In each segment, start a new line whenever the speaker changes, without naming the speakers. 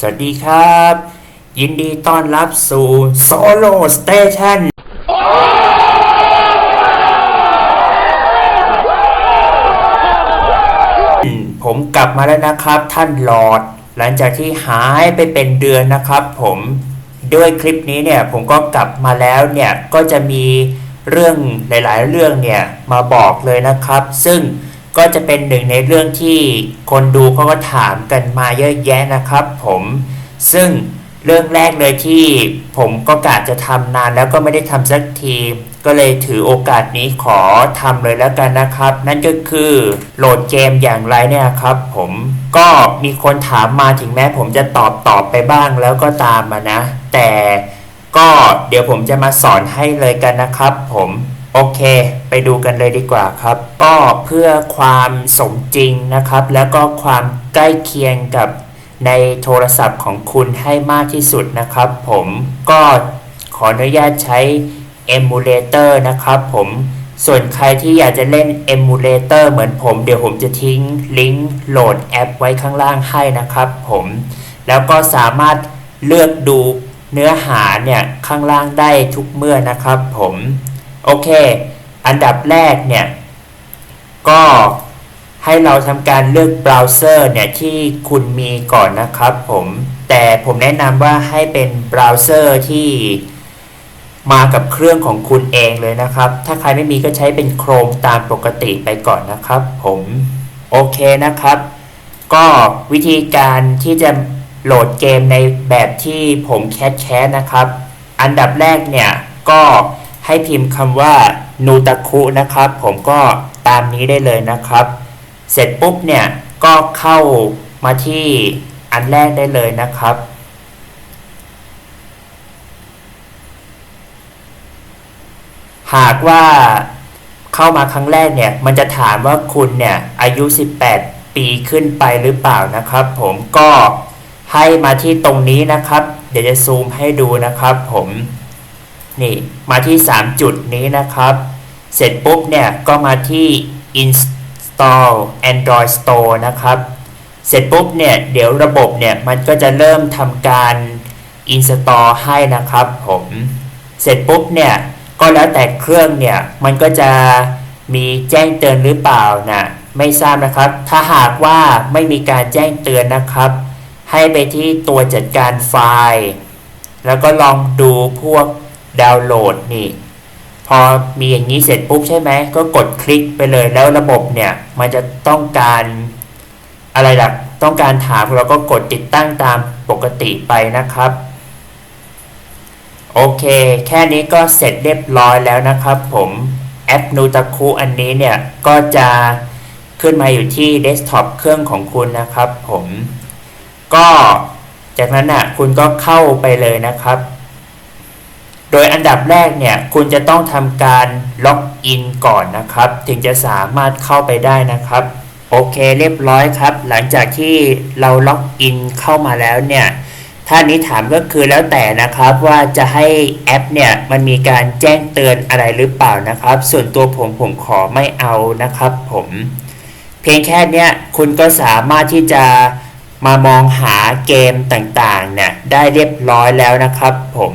สวัสดีครับ ยินดีต้อนรับสู่ Solo Station ผมกลับมาแล้วนะครับท่านหลอด หลังจากที่หายไปเป็นเดือนนะครับผมด้วยคลิปนี้เนี่ยผมก็กลับมาแล้วเนี่ยก็จะมีเรื่องหลาย ๆ เรื่องเนี่ยมาบอกเลยนะครับ ซึ่ง ก็จะเป็นหนึ่งในเรื่องที่คนดูเขาก็ถามกันมาเยอะแยะนะครับผมซึ่งเรื่องแรกเลยที่ผมก็กะจะทำนานแล้วก็ไม่ได้ทำสักที ก็เลยถือโอกาสนี้ขอทำเลยแล้วกันนะครับ นั่นก็คือโหลดเกมอย่างไรเนี่ยครับผมก็มีคนถามมาถึงแม้ผมจะตอบตอบไปบ้างแล้วก็ตามมานะ แต่ก็เดี๋ยวผมจะมาสอนให้เลยกันนะครับผม โอเค ไปดูกันเลยดีกว่าครับ ก็เพื่อความสมจริงนะครับ แล้วก็ความใกล้เคียงกับในโทรศัพท์ของคุณให้มากที่สุดนะครับ ผมก็ขออนุญาตใช้ emulator นะครับผมส่วนใครที่อยากจะเล่น emulator เหมือนผมเดี๋ยวผมจะทิ้งลิงก์โหลดแอปไว้ข้างล่างให้นะครับผมแล้วก็สามารถเลือกดูเนื้อหาเนี่ยข้างล่างได้ทุกเมื่อนะครับผม โอเค อันดับแรกเนี่ย ก็ให้เราทำการเลือกเบราว์เซอร์เนี่ยที่คุณมีก่อนนะครับผม แต่ผมแนะนำว่าให้เป็นเบราว์เซอร์ที่มากับเครื่องของคุณเองเลยนะครับ ถ้าใครไม่มีก็ใช้เป็นโครมตามปกติไปก่อนนะครับผม โอเคนะครับ ก็วิธีการที่จะโหลดเกมในแบบที่ผมแคสแคสนะครับ อันดับแรกเนี่ย ก็ ให้พิมพ์คำว่านูตะคุนะครับ ผมก็ตามนี้ได้เลยนะครับ เสร็จปุ๊บเนี่ยก็เข้ามาที่อันแรกได้เลยนะครับ หากว่าเข้ามาครั้งแรกเนี่ยมันจะถามว่าคุณเนี่ยอายุ 18 ปีขึ้นไปหรือเปล่านะครับ ผมก็ให้มาที่ตรงนี้นะครับ เดี๋ยวจะซูมให้ดูนะครับ ผม นี่มาที่ 3 จุดนี้นะครับ เสร็จปุ๊บเนี่ยก็มาที่ install android store นะครับ เสร็จปุ๊บเนี่ยเดี๋ยวระบบเนี่ยมันก็จะเริ่มทำการ install ให้นะครับผมเสร็จปุ๊บเนี่ยก็แล้วแต่เครื่องเนี่ยมันก็จะมีแจ้งเตือนหรือเปล่านะไม่ทราบนะครับ ถ้าหากว่าไม่มีการแจ้งเตือนนะครับ ให้ไปที่ตัวจัดการไฟล์ แล้วก็ลองดูพวก ดาวน์โหลดนี่ พอมีอย่างนี้เสร็จปุ๊บใช่ไหมก็กดคลิกไปเลยแล้วระบบเนี่ย มันจะต้องการอะไรล่ะต้องการถามเราก็กดติดตั้งตามปกติไปนะครับ โอเค แค่นี้ก็เสร็จเรียบร้อยแล้วนะครับผมแอปนูต a คุอันนี้เนี่ยก็จะขึ้นมาอยู่ที่เดสก์ท็อปเครื่องของคุณนะครับผม ก็จากนั้นอะคุณก็เข้าไปเลยนะครับ โดยอันดับแรกเนี่ยคุณจะต้องทำการล็อกอินก่อนนะครับ ถึงจะสามารถเข้าไปได้นะครับ โอเคเรียบร้อยครับ หลังจากที่เราล็อกอินเข้ามาแล้วเนี่ยถ้านี้ถามก็คือแล้วแต่นะครับว่าจะให้แอปเนี่ยมันมีการแจ้งเตือนอะไรหรือเปล่านะครับ ส่วนตัวผมผมขอไม่เอานะครับ ผม เพียงแค่เนี้ยคุณก็สามารถที่จะมามองหาเกมต่างๆเนี่ยได้เรียบร้อยแล้วนะครับ ผม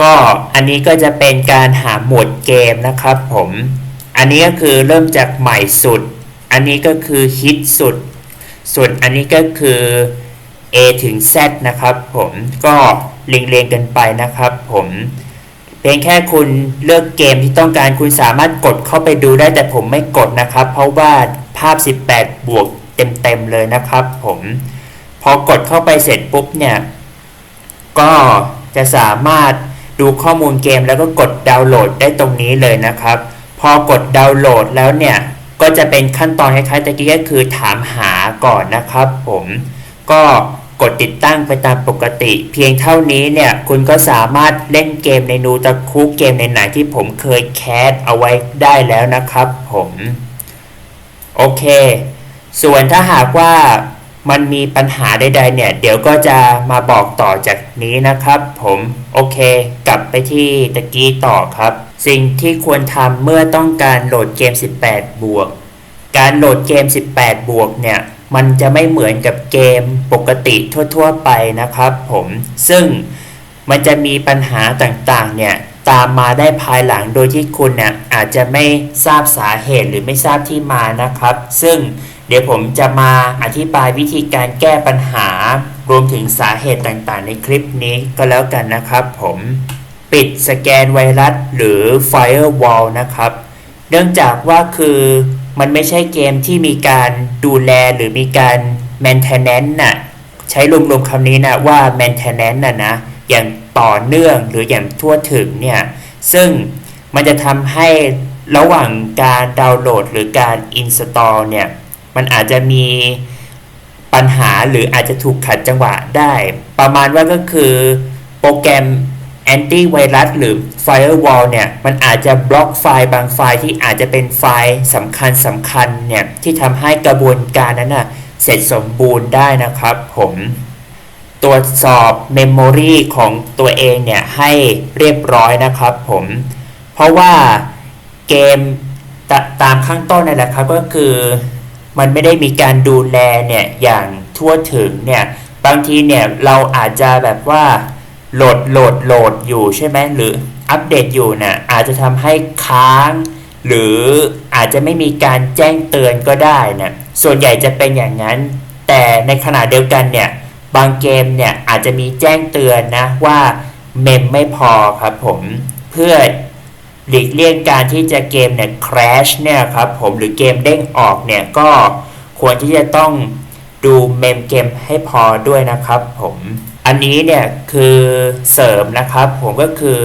ก็อันนี้ก็จะเป็นการหาหมวดเกมนะครับผม อันนี้ก็คือเริ่มจากใหม่สุด อันนี้ก็คือฮิตสุด ส่วนอันนี้ก็คือ A ถึง Z นะครับผมก็เรียงๆกันไปนะครับผมเพียงแค่คุณเลือกเกมที่ต้องการคุณสามารถกดเข้าไปดูได้แต่ผมไม่กดนะครับ เพราะว่าภาพ 18 บวกเต็มๆเลยนะครับผมพอกดเข้าไปเสร็จปุ๊บเนี่ย ก็จะสามารถ ดูข้อมูลเกมแล้วก็กดดาวน์โหลดได้ตรงนี้เลยนะครับ พอกดดาวน์โหลดแล้วเนี่ย ก็จะเป็นขั้นตอนคล้ายๆตะกี้ก็คือถามหาก่อนนะครับผมก็กดติดตั้งไปตามปกติ เพียงเท่านี้เนี่ยคุณก็สามารถเล่นเกมในนูตะคุเกมในไหนที่ผมเคยแคสเอาไว้ได้แล้วนะครับผม โอเค ส่วนถ้าหากว่า มันมีปัญหาใดๆเนี่ย เดี๋ยวก็จะมาบอกต่อจากนี้นะครับผมโอเค กลับไปที่ตะกี้ต่อครับ สิ่งที่ควรทำเมื่อต้องการโหลดเกม 18 บวก การโหลดเกม 18 บวกเนี่ยมันจะไม่เหมือนกับเกมปกติทั่ว ๆ ไปนะครับผมซึ่งมันจะมีปัญหาต่างๆเนี่ยตามมาได้ภายหลังโดยที่คุณเนี่ยอาจจะไม่ทราบสาเหตุหรือไม่ทราบที่มานะครับ ซึ่ง เดี๋ยวผมจะมาอธิบายวิธีการแก้ปัญหา รวมถึงสาเหตุต่างๆ ในคลิปนี้ก็แล้วกันนะครับผมปิดสแกนไวรัสหรือ Firewall นะครับ เนื่องจากว่าคือมันไม่ใช่เกมที่มีการดูแลหรือมีการ maintenance น่ะใช้รวมๆคำนี้นะว่า maintenance น่ะนะอย่างต่อเนื่องหรืออย่างทั่วถึงเนี่ย ซึ่งมันจะทำให้ระหว่างการดาวน์โหลดหรือการ install เนี่ย มันอาจจะมีปัญหาหรืออาจจะถูกขัดจังหวะได้ ประมาณว่าก็คือโปรแกรมแอนตี้ไวรัสหรือ Firewall เนี่ย มันอาจจะบล็อกไฟล์บางไฟล์ที่อาจจะเป็นไฟล์สำคัญสำคัญเนี่ย ที่ทำให้กระบวนการนั้นนะเสร็จสมบูรณ์ได้นะครับผมตรวจสอบเมมโมรีของตัวเองเนี่ย ให้เรียบร้อยนะครับผม เพราะว่าเกมตตามข้างต้นนั่นแหละครับก็คือ มันไม่ได้มีการดูแลเนี่ยอย่างทั่วถึงเนี่ยบางทีเนี่ยเราอาจจะแบบว่าโหลดโหลดโหลดอยู่ใช่ไหมหรืออัปเดตอยู่นะ่ะอาจจะทำให้ค้าง หรืออาจจะไม่มีการแจ้งเตือนก็ได้นะส่วนใหญ่จะเป็นอย่างนั้น แต่ในขณะเดียวกันเนี่ยบางเกมเนี่ยอาจจะมีแจ้งเตือนนะว่าเมมไม่พอครับผมเพื่อ หลีกเลี่ยงการที่จะเกมเนี่ย crash เนี่ยครับผมหรือเกมเด้งออกเนี่ยก็ควรที่จะต้องดูเมมเกมให้พอด้วยนะครับผมอันนี้เนี่ยคือเสริมนะครับผมก็คือ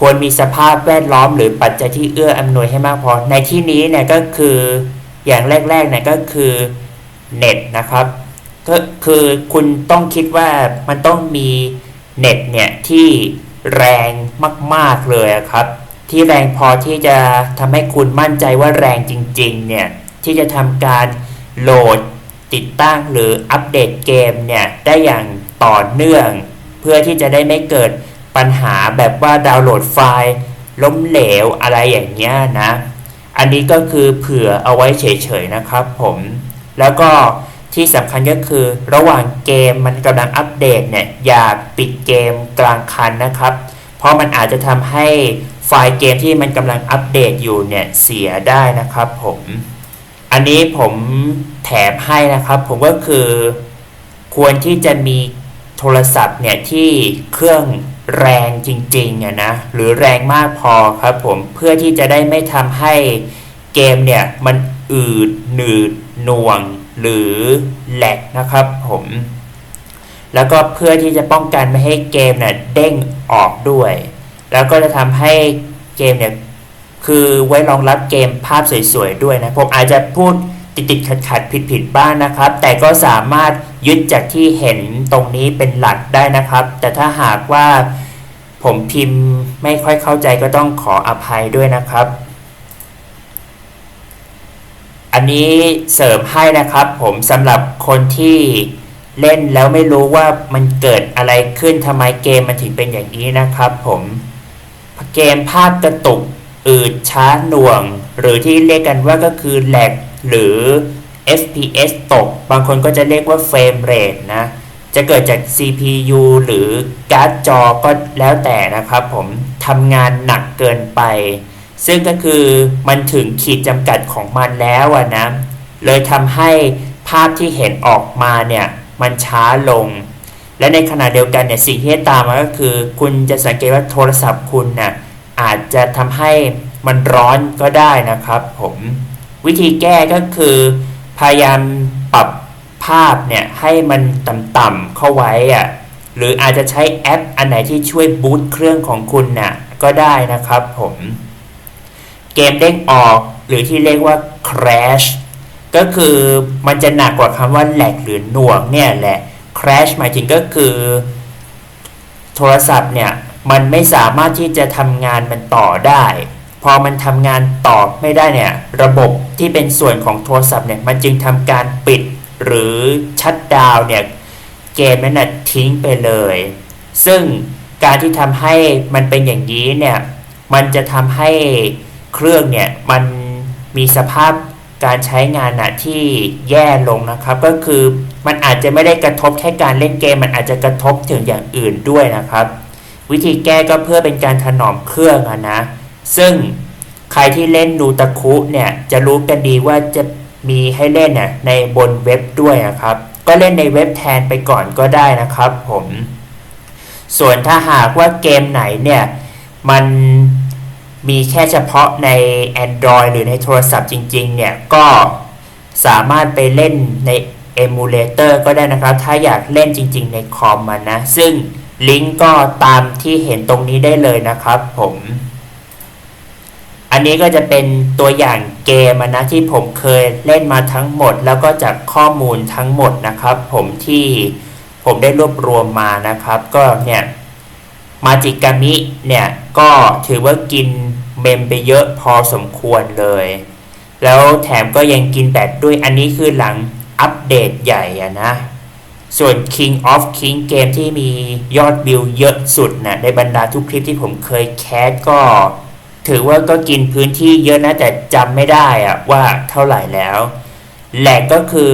ควรมีสภาพแวดล้อมหรือปัจจัยที่เอื้ออำนวยให้มากพอ ในที่นี้เนี่ยก็คืออย่างแรกๆเนี่ยก็คือเน็ตนะครับก็คือคุณต้องคิดว่ามันต้องมีเน็ตเนี่ยที่แรงมาก ๆเลยครับ ที่แรงพอที่จะทำให้คุณมั่นใจว่าแรงจริงๆเนี่ยที่จะทำการโหลดติดตั้งหรืออัปเดตเกมเนี่ยได้อย่างต่อเนื่อง เพื่อที่จะได้ไม่เกิดปัญหาแบบว่าดาวน์โหลดไฟล์ ล้มเหลวอะไรอย่างเงี้ยนะ อันนี้ก็คือเผื่อเอาไว้เฉยๆนะครับผม แล้วก็ที่สำคัญก็คือระหว่างเกมมันกำลังอัปเดตเนี่ยอย่าปิดเกมกลางคันนะครับ เพราะมันอาจจะทำให้ ไฟล์เกมที่มันกำลังอัปเดตอยู่เนี่ยเสียได้นะครับผมอันนี้ผมแถมให้นะครับ ผมก็คือควรที่จะมีโทรศัพท์เนี่ยที่เครื่องแรงจริงๆอะนะหรือแรงมากพอครับผมเพื่อที่จะได้ไม่ทำให้เกมเนี่ยมันอืดหนืดหน่วงหรือแหลกนะครับผมแล้วก็เพื่อที่จะป้องกันไม่ให้เกมเนี่ยเด้งออกด้วย แล้วก็จะทำให้เกมเนี่ยคือไว้รองรับเกมภาพสวยๆด้วยนะ ผมอาจจะพูดติดติดขัดขัดผิดผิดบ้างนะครับ แต่ก็สามารถยึดจากที่เห็นตรงนี้เป็นหลักได้นะครับ แต่ถ้าหากว่าผมพิมพ์ไม่ค่อยเข้าใจก็ต้องขออภัยด้วยนะครับ อันนี้เสริมให้นะครับผมสำหรับคนที่เล่นแล้วไม่รู้ว่ามันเกิดอะไรขึ้นทำไมเกมมันถึงเป็นอย่างนี้นะครับผม เกมภาพกระตุกอืดช้าหน่วง หรือที่เรียกกันว่าก็คือแหลกหรือ FPS ตก บางคนก็จะเรียกว่าเฟรมเรทนะ จะเกิดจาก CPU หรือการ์ดจอก็แล้วแต่นะครับผมทำงานหนักเกินไป ซึ่งก็คือมันถึงขีดจำกัดของมันแล้วนะ เลยทำให้ภาพที่เห็นออกมาเนี่ย มันช้าลง และในขณะเดียวกันเนี่ยสิ่งที่ตามมาก็คือ คุณจะสังเกตว่าโทรศัพท์คุณนะ่ะอาจจะทำให้มันร้อนก็ได้นะครับ ผมวิธีแก้ก็คือ พยายามปรับภาพเนี่ยให้มันต่ำๆเข้าไว้อะหรืออาจจะใช้แอปอันไหนที่ช่วยบูตเครื่องของคุณน่ะก็ได้นะครับผมเกมเด้งออกหรือที่เรียกว่า crash ก็คือมันจะหนักกว่าคำว่าแหลกหรือหน่วงเนี่ยแหละ crash หมายถึงก็คือ โทรศัพท์เนี่ย มันไม่สามารถที่จะทำงานมันต่อได้ พอมันทำงานต่อไม่ได้เนี่ย ระบบที่เป็นส่วนของโทรศัพท์เนี่ย มันจึงทำการปิดหรือชัดดาวเนี่ย เกมนั้นนะทิ้งไปเลย ซึ่งการที่ทำให้มันเป็นอย่างนี้เนี่ย มันจะทำให้เครื่องเนี่ย มันมีสภาพ การใช้งานนะที่แย่ลงนะครับ ก็คือมันอาจจะไม่ได้กระทบแค่การเล่นเกม มันอาจจะกระทบถึงอย่างอื่นด้วยนะครับ วิธีแก้ก็เพื่อเป็นการถนอมเครื่องนะ ซึ่งใครที่เล่นนูตะคุเนี่ยจะรู้กันดีว่าจะมีให้เล่นน่ในบนเว็บด้วยนะครับ ก็เล่นในเว็บแทนไปก่อนก็ได้นะครับผม ส่วนถ้าหากว่าเกมไหนเนี่ยมัน มีแค่เฉพาะใน Android หรือในโทรศัพท์จริงๆ เนี่ย ก็สามารถไปเล่นใน emulator ก็ได้นะครับ ถ้าอยากเล่นจริง ๆ ในคอมมันนะ ซึ่งลิงก์ก็ตามที่เห็นตรงนี้ได้เลยนะครับผม อันนี้ก็จะเป็นตัวอย่างเกมนะที่ผมเคยเล่นมาทั้งหมด แล้วก็จากข้อมูลทั้งหมดนะครับ ผมที่ผมได้รวบรวมมานะครับ ก็เนี่ย มาจิกามิเนี่ยก็ถือว่ากินเมมไปเยอะพอสมควรเลย แล้วแถมก็ยังกินแบตด้วยอันนี้คือหลังอัปเดตใหญ่อะนะ ส่วน King of King เกมที่มียอดวิวเยอะสุดนะในบรรดาทุกคลิปที่ผมเคยแคสก็ ถือว่าก็กินพื้นที่เยอะนะ แต่จำไม่ได้อะว่าเท่าไหร่แล้วแหลกก็คือ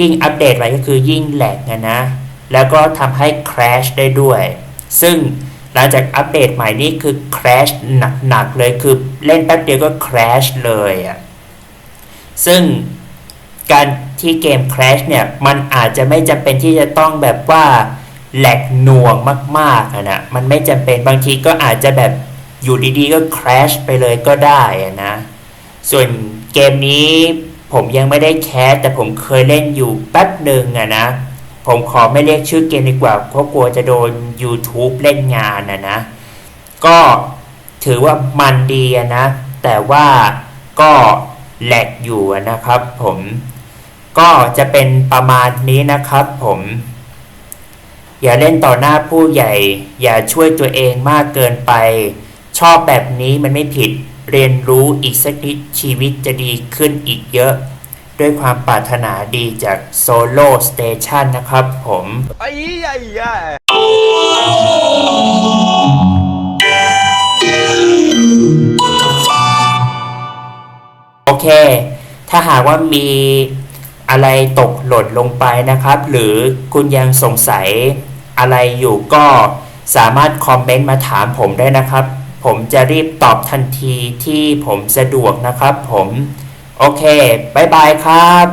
ยิ่งอัปเดตไปก็คือยิ่งแหลกนะนะ แล้วก็ทำให้ crash ได้ด้วย ซึ่ง หลังจากอัปเดตใหม่นี่คือ crash หนักๆเลยคือเล่นแป๊บเดียวก็ crash เลยอะซึ่งการที่เกม crash เนี่ย มันอาจจะไม่จำเป็นที่จะต้องแบบว่าแหลกหน่วงมากๆอะนะมันไม่จำเป็นบางทีก็อาจจะแบบอยู่ดีๆก็ crash ไปเลยก็ได้อะนะ ส่วนเกมนี้ผมยังไม่ได้แคสแต่ผมเคยเล่นอยู่แป๊บหนึ่งอะนะ ผมขอไม่เรียกชื่อเกมดีกว่าเพราะกลัวจะโดน YouTube เล่นงานนะนะ ก็ถือว่ามันดีนะ แต่ว่าก็แหลกอยู่นะครับผมก็จะเป็นประมาณนี้นะครับผม อย่าเล่นต่อหน้าผู้ใหญ่ อย่าช่วยตัวเองมากเกินไป ชอบแบบนี้มันไม่ผิด เรียนรู้อีกสักนิดชีวิตจะดีขึ้นอีกเยอะ ด้วยความปรารถนาดีจาก Solo Station นะครับผม
Ay, ay, ay.
โอเค ถ้าหากว่ามีอะไรตกหล่นลงไปนะครับ หรือคุณยังสงสัยอะไรอยู่ก็สามารถคอมเมนต์มาถามผมได้นะครับ ผมจะรีบตอบทันทีที่ผมสะดวกนะครับผม โอเคบายบายครับ